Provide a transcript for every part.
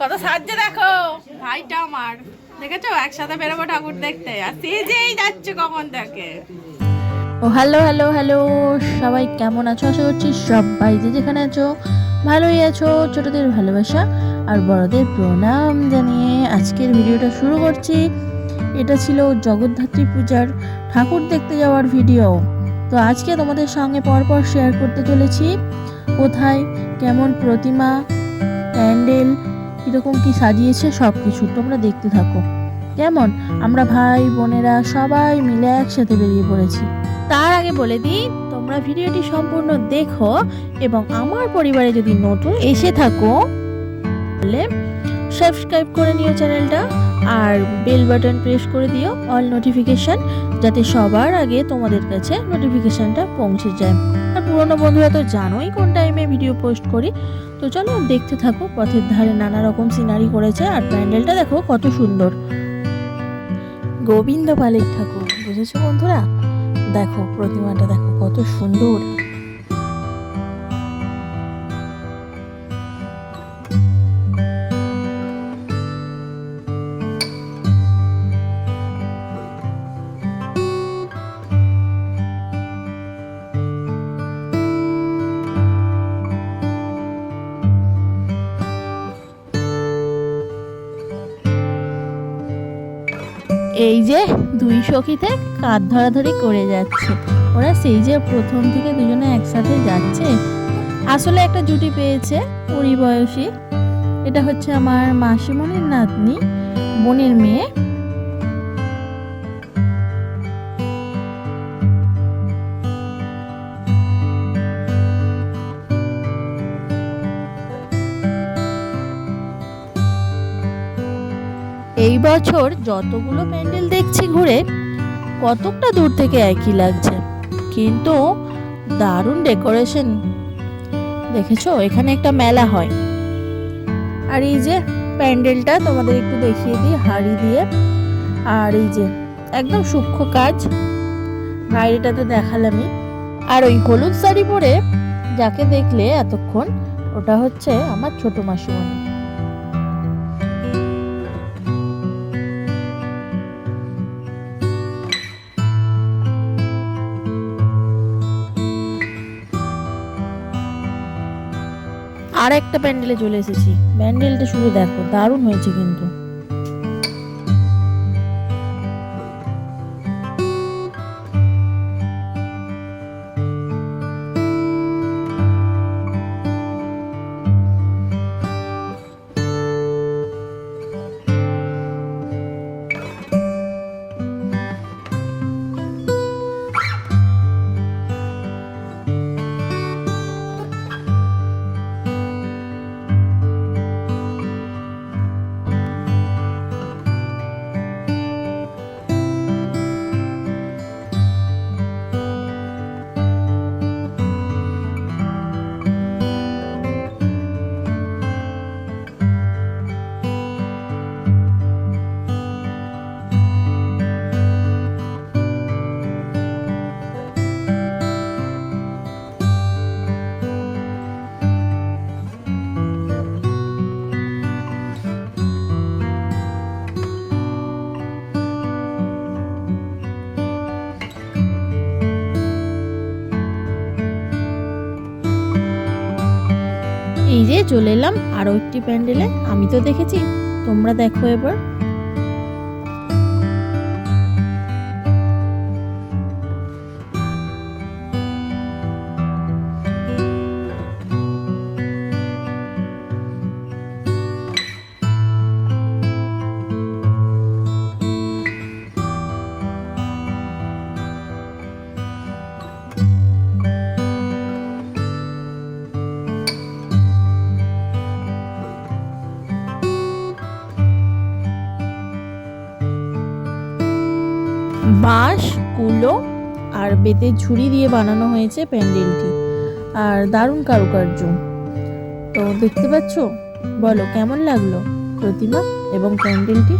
কত সাহায্য দেখো। ভাইটা আমার। দেখেছ? একসাথে বেরোবো ঠাকুর দেখতে। আর সে যেই যাচ্ছে কখন থেকে। ও হ্যালো হ্যালো হ্যালো। সবাই কেমন আছো? আশা করছি সবাই যে যেখানে আছো ভালোই আছো। ছোটদের ভালোবাসা আর বড়দের প্রণাম জানিয়ে আজকের ভিডিওটা শুরু করছি। এটা ছিল জগদ্ধাত্রী পূজার ঠাকুর দেখতে যাওয়ার ভিডিও তো আজকে তোমাদের সঙ্গে পরপর শেয়ার করতে চলেছি। কোথায়, কেমন প্রতিমা, প্যান্ডেল, কীরকম কি সাজিয়েছে সব কিছু তোমরা দেখতে থাকো। কেমন? আমরা ভাই, বোনেরা সবাই মিলে একসাথে বেরিয়ে পড়েছি। তার আগে বলে দিই, তোমরা ভিডিওটি সম্পূর্ণ দেখো এবং আমার পরিবারে যদি নতুন এসে থাকো, তাহলে সাবস্ক্রাইব করে নিও চ্যানেলটা। আর বেল বাটন প্রেস করে দিও অল নোটিফিকেশন যাতে সবার আগে তোমাদের কাছে নোটিফিকেশানটা পৌঁছে যায়। আর পুরনো বন্ধুরা তো জানোই কোন টাইমে ভিডিও পোস্ট করি। তো চলো দেখতে থাকো, পথের ধারে নানা রকম সিনারি করেছে আর প্যান্ডেলটা দেখো কত সুন্দর। গোবিন্দ পালের ঠাকুর, বুঝেছ বন্ধুরা? দেখো, প্রতিমাটা দেখো কত সুন্দর। এই যে দুই সখীতে কাঁধ ধরাধরি করে যাচ্ছে। ওরা সেই যে প্রথম থেকে দুজনে একসাথে যাচ্ছে। আসলে একটা জুটি পেয়েছে পরিবয়সী। বয়সী এটা হচ্ছে আমার মাসিমণির নাতনি, বোনের মেয়ে। বছর যতগুলো প্যান্ডেল দেখছি ঘুরে, কতকটা দূর থেকে একই লাগছে। কিন্তু দারুণ ডেকোরেশন। দেখেছ? এখানে একটা মেলা হয়। আর এই যে প্যান্ডেলটা তোমাদের একটু দেখিয়ে দিই, হাড়ি দিয়ে। আর এই যে একদম সূক্ষ্ম কাজ। বাইরেটা তো দেখালামই। আর ওই হলুদ শাড়ি পরে যাকে দেখলে এতক্ষণ, ওটা হচ্ছে আমার ছোট মাসিমণি। আর একটা প্যান্ডেলে চলে এসেছি। প্যান্ডেলটা শুধু দেখো দারুণ হয়েছে কিন্তু। এই যে চলে এলাম আরও একটি প্যান্ডেলে। আমি তো দেখেছি তোমরা দেখো এবার। বেতের ঝুড়ি দিয়ে বানানো হয়েছে প্যান্ডেলটি। আর দারুণ কারুকার্য। তো দেখতে পাচ্ছ? বলো, কেমন লাগল প্রতিমা এবং প্যান্ডেলটি?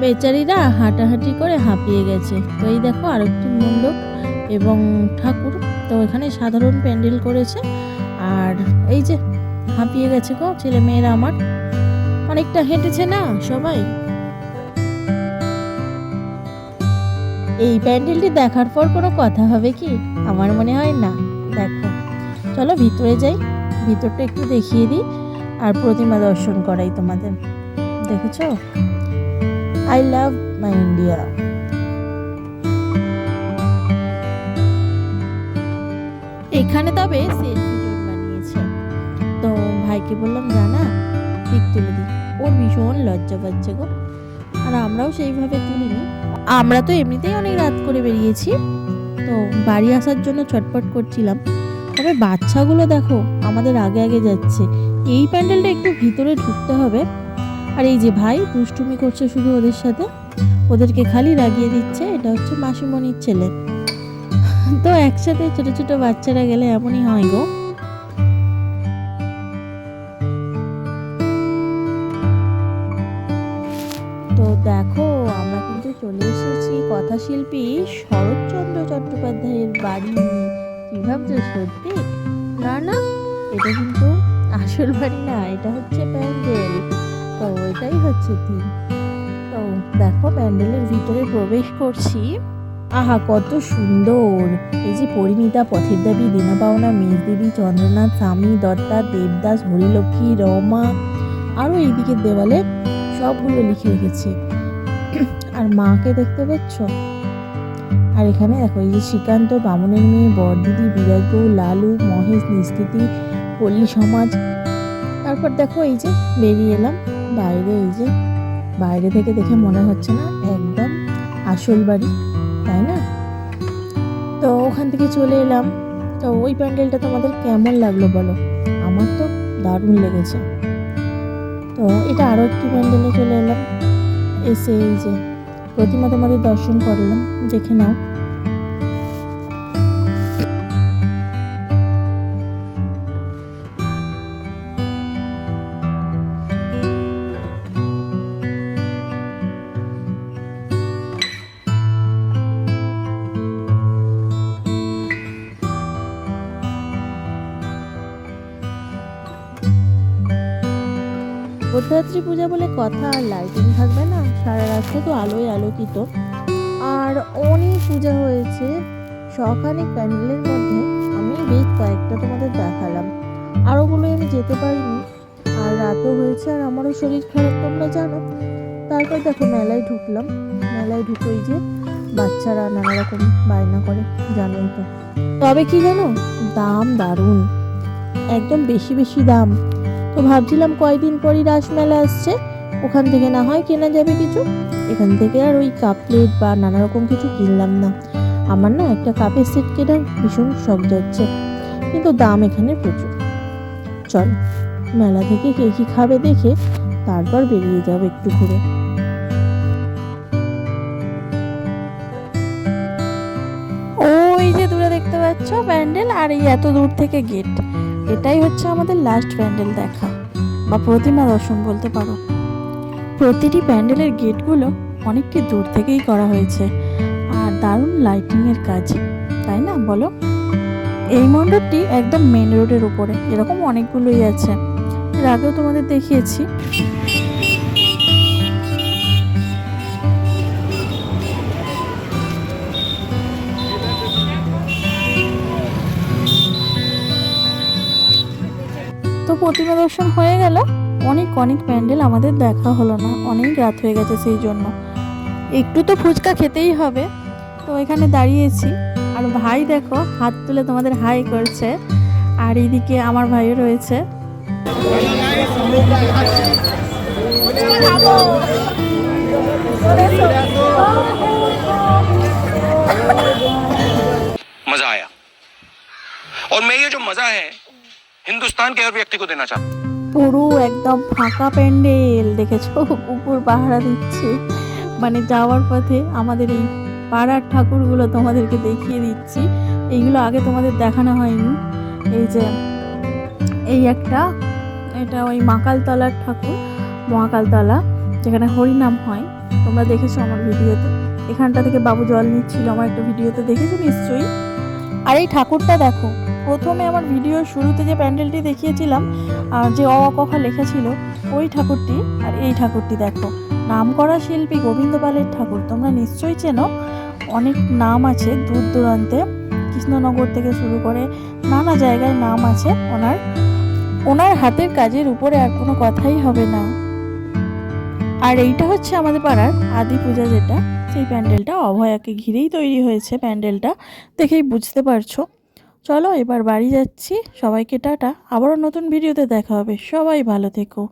বেচারিরা হাঁটাহাঁটি করে হাঁপিয়ে গেছে। তো এই দেখো আরেকটি মণ্ডপ এবং ঠাকুর। তো এখানে সাধারণ প্যান্ডেল করেছে। আর এই যে হাঁপিয়ে গেছে গো ছেলে মেয়েরা আমার। অনেকটা হেঁটেছে না সবাই? এই প্যান্ডেলটি দেখার পর কোনো কথা হবে কি? আমার মনে হয় না। দেখো, চলো ভিতরে যাই। ভিতরটা একটু দেখিয়ে দিই। আর প্রতিমা দর্শন করাই তোমাদের। দেখেছ? আই লাভ মাই ইন্ডিয়া এখানে তবে বানিয়েছে। তো ভাইকে বললাম জানা পিক তুলে দিই। ওর ভীষণ লজ্জা পাচ্ছে গো। আর আমরাও সেইভাবে তুলিনি। আমরা তো এমনিতেই অনেক রাত করে বেরিয়েছি। তো বাড়ি আসার জন্য ছটপট করছিলাম। তবে বাচ্চাগুলো দেখো, আমাদের আগে আগে যাচ্ছে। এই প্যান্ডেলটা একটু ভিতরে ঢুকতে হবে। আর এই যে ভাই দুষ্টুমি করছে শুধু ওদের সাথে, ওদেরকে খালি রাগিয়ে দিচ্ছে, এটা হচ্ছে মাসিমণির ছেলে। তো একসাথে ছোট ছোট বাচ্চারা গেলে এমনই হয় গো। তো দেখো, আমরা কিন্তু চলে এসেছি কথাশিল্পী শরৎচন্দ্র চট্টোপাধ্যায়ের বাড়ি কি ভাবছ সত্যি? না না, এটা কিন্তু আসল বাড়ি না, এটা হচ্ছে প্যান্ডেল। তো এটাই হচ্ছে থিম তো দেখো প্যান্ডেলের ভিতরে প্রবেশ করছি। আহা, কত সুন্দর! এই যে পরিণীতা পথের দাবি দিনা পাওনা মেজদেবী চন্দ্রনাথ, স্বামী, দত্তা, দেবদাস, হরিলক্ষ্মী, রমা আরও এইদিকে দেওয়ালে সবগুলো লিখে রেখেছে। আর মাকে দেখতে পাচ্ছ? আর এখানে দেখো, এই যে শ্রীকান্ত, বামনের মেয়ে, বরদিদি, বিরাজবউ, লালু, মহেশ নিস্তিতি পল্লী সমাজ। তারপর দেখো এই যে বেরিয়ে এলাম। বাইরে, এই যে বাইরে থেকে দেখে মনে হচ্ছে না একদম আসল বাড়ি, তাই না? তো ওখান থেকে চলে এলাম। তো ওই প্যান্ডেলটা তোমাদের কেমন লাগল বলো? আমার তো দারুণ লেগেছে। তো এটা আরও একটি প্যান্ডেলে চলে এলাম। এসে এই যে প্রতিমা তোমাদের দর্শন করলাম। দেখে নাও। ভদ্রাত্রী পূজা বলে কথা আর লাইটিং থাকবে না, সারা রাস্তা তো আলোয় আলোকিত। আর অনেক পূজা হয়েছে শখানেক প্যান্ডেলের মধ্যে আমি বেশ কয়েকটা তোমাদের দেখালাম। আরোগুলোই আমি যেতে পারিনি। আর রাতও হয়েছে আর আমারও শরীর খারাপ, তোমরা জানো। তারপর দেখো মেলায় ঢুকলাম। মেলায় ঢুকেই যে বাচ্চারা নানা রকম বায়না করে, জানোই তো। তবে কি জানো? দাম দারুণ। একদম বেশি বেশি দাম। তো ভাবছিলাম কয়দিন পরই রাসমেলা আসছে। ওখান থেকে না হয় কেনা যাবে কিছু। এখান থেকে আর ওই কাপ প্লেট বা নানা রকম কিছু কিনলাম না। আমার না একটা কাপের সেট কেনার ভীষণ শখ যাচ্ছে। কিন্তু দাম এখানে প্রচুর। চল, মেলা থেকে কে কী খাবে দেখে তারপর বেরিয়ে যাব একটু ঘুরে। ওই যে দূরে দেখতে পাচ্ছ প্যান্ডেল আর এই এত দূর থেকে গেট এটাই হচ্ছে আমাদের লাস্ট প্যান্ডেল দেখা। বা প্রতিমা দর্শন বলতে পারো। প্রতিটি প্যান্ডেলের গেটগুলো অনেকটি দূর থেকেই করা হয়েছে। আর দারুণ লাইটিংয়ের কাজ, তাই না বলো? এই মণ্ডপটি একদম মেন রোডের উপরে, এরকম অনেকগুলোই আছে। এর আগেও তোমাদের দেখিয়েছি। প্রতিমা দর্শন হয়ে গেল অনেক অনেক প্যান্ডেল আমাদের দেখা হলো না অনেক রাত হয়ে গেছে সেই জন্য একটু তো ফুচকা খেতেই হবে তো এখানে দাঁড়িয়েছি আর ভাই দেখো হাত তুলে তোমাদের হাই করছে আর এইদিকে আমার ভাইও রয়েছে मजा आया और मैं ये जो मजा है हिंदुस्तान के हर व्यक्ति को देना चाहता हूँ পুরো একদম ফাঁকা প্যান্ডেল দেখেছো কুকুর পাহারা দিচ্ছে মানে যাওয়ার পথে আমাদের এই পাড়ার ঠাকুরগুলো তোমাদেরকে দেখিয়ে দিচ্ছি এইগুলো আগে তোমাদের দেখানো হয়নি এই যে এই একটা এটা ওই মাকালতলার ঠাকুর মহাকালতলা যেখানে হরিনাম হয় তোমরা দেখেছো আমার ভিডিওতে এখানটা থেকে বাবু জল নিচ্ছিল আমার একটা ভিডিওতে দেখেছো নিশ্চয়ই আর এই ঠাকুরটা দেখো, প্রথমে আমার ভিডিওর শুরুতে যে প্যান্ডেলটি দেখিয়েছিলাম যে অ আ ক, খ লেখা ছিল, ওই ঠাকুরটি আর এই ঠাকুরটি দেখো। নামকরা শিল্পী গোবিন্দ পালের ঠাকুর, তোমরা নিশ্চয়ই চেনো, অনেক নাম আছে দূর দূরান্তে, কৃষ্ণনগর থেকে শুরু করে নানা জায়গায় নাম আছে ওনার। ওনার হাতের কাজের উপরে আর কোনো কথাই হবে না। আর এইটা হচ্ছে আমাদের পাড়ার আদি পূজা যেটা সেই প্যান্ডেলটা, অভয়াকে ঘিরেই তৈরি হয়েছে প্যান্ডেলটা। দেখেই বুঝতে পারছ। চলো এবার বাড়ি যাচ্ছি। সবাইকে টাটা। আবারও নতুন ভিডিওতে দেখা হবে। সবাই ভালো থেকো।